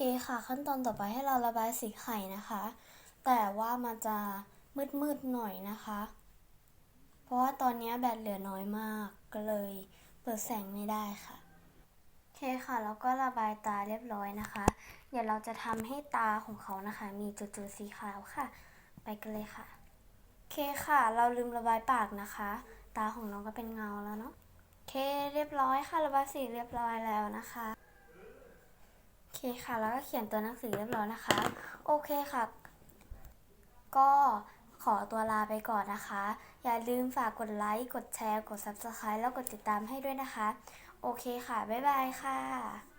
คค่ะ ขั้นตอนต่อไปให้เราระบายสีไข่นะคะ แต่ว่ามันจะมืดๆหน่อยนะคะ เพราะว่าตอนนี้แบตเหลือน้อยมากก็เลยเปิดแสงไม่ได้ค่ะโอเคค่ะแล้วก็ระบายตาเรียบร้อยนะคะ เดี๋ยวเราจะทำให้ตาของเขานะคะ มีจุดๆสีขาวค่ะ ไปกันเลยค่ะโอเคค่ะ เราลืมระบายปากนะคะ ตาของน้องก็เป็นเงาแล้วเนาะโอเคเรียบร้อยค่ะ ระบายสีเรียบร้อยแล้วนะคะ เคค่ะ แล้วก็เขียนตัวหนังสือเรียบร้อยนะคะ โอเคค่ะ ก็ขอตัวลาไปก่อนนะคะ อย่าลืมฝากกดไลค์ กดแชร์ กด Subscribe แล้วกดติดตามให้ด้วยนะคะ โอเคค่ะ บ๊ายบายค่ะ